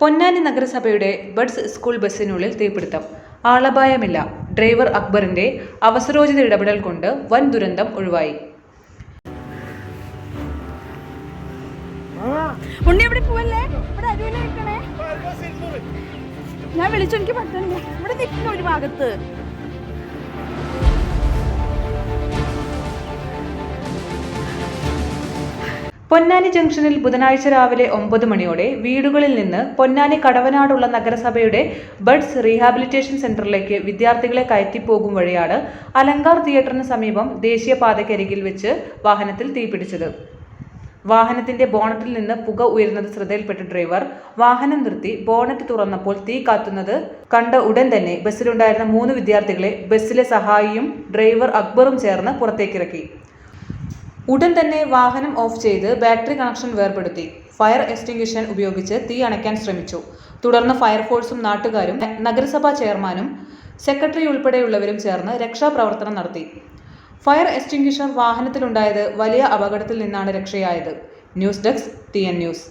പൊന്നാനി നഗരസഭയുടെ buds school ബസ്സിനുള്ളിൽ തീപിടുത്തം. ആളപായമില്ല. Driver അക്ബറിന്റെ അവസരോചിത ഇടപെടൽ കൊണ്ട് വൻ ദുരന്തം ഒഴിവായി. ഞാൻ വിളിച്ചു എനിക്ക് പറ്റുന്നില്ല ഇവിടെ നിൽക്കുന്ന ഒരു ഭാഗത്ത്. പൊന്നാനി ജംഗ്ഷനിൽ ബുധനാഴ്ച രാവിലെ ഒമ്പത് മണിയോടെ വീടുകളിൽ നിന്ന് പൊന്നാനി കടവനാടുള്ള നഗരസഭയുടെ ബഡ്സ് റീഹാബിലിറ്റേഷൻ സെന്ററിലേക്ക് വിദ്യാർത്ഥികളെ കയറ്റിപ്പോകും വഴിയാണ് അലങ്കാർ തിയേറ്ററിന് സമീപം ദേശീയപാതയ്ക്കരികിൽ വെച്ച് വാഹനത്തിൽ തീപിടിച്ചത്. വാഹനത്തിന്റെ ബോണറ്റിൽ നിന്ന് പുക ഉയരുന്നത് ശ്രദ്ധയിൽപ്പെട്ട ഡ്രൈവർ വാഹനം നിർത്തി ബോണറ്റ് തുറന്നപ്പോൾ തീ കാത്തുന്നത് കണ്ട ഉടൻ തന്നെ ബസ്സിലുണ്ടായിരുന്ന മൂന്ന് വിദ്യാർത്ഥികളെ ബസ്സിലെ സഹായിയും ഡ്രൈവർ അക്ബറും ചേർന്ന് പുറത്തേക്കിറക്കി. ഉടൻ തന്നെ വാഹനം ഓഫ് ചെയ്ത് ബാറ്ററി കണക്ഷൻ വേർപെടുത്തി. ഫയർ എക്സ്റ്റിംഗ്വിഷൻ ഉപയോഗിച്ച് തീ അണയ്ക്കാൻ ശ്രമിച്ചു. തുടർന്ന് ഫയർഫോഴ്സും നാട്ടുകാരും നഗരസഭാ ചെയർമാനും സെക്രട്ടറി ഉൾപ്പെടെയുള്ളവരും ചേർന്ന് രക്ഷാപ്രവർത്തനം നടത്തി. ഫയർ എക്സ്റ്റിംഗ്വിഷർ വാഹനത്തിലുണ്ടായത് വലിയ അപകടത്തിൽ നിന്നാണ് രക്ഷയായത്. News desk T news.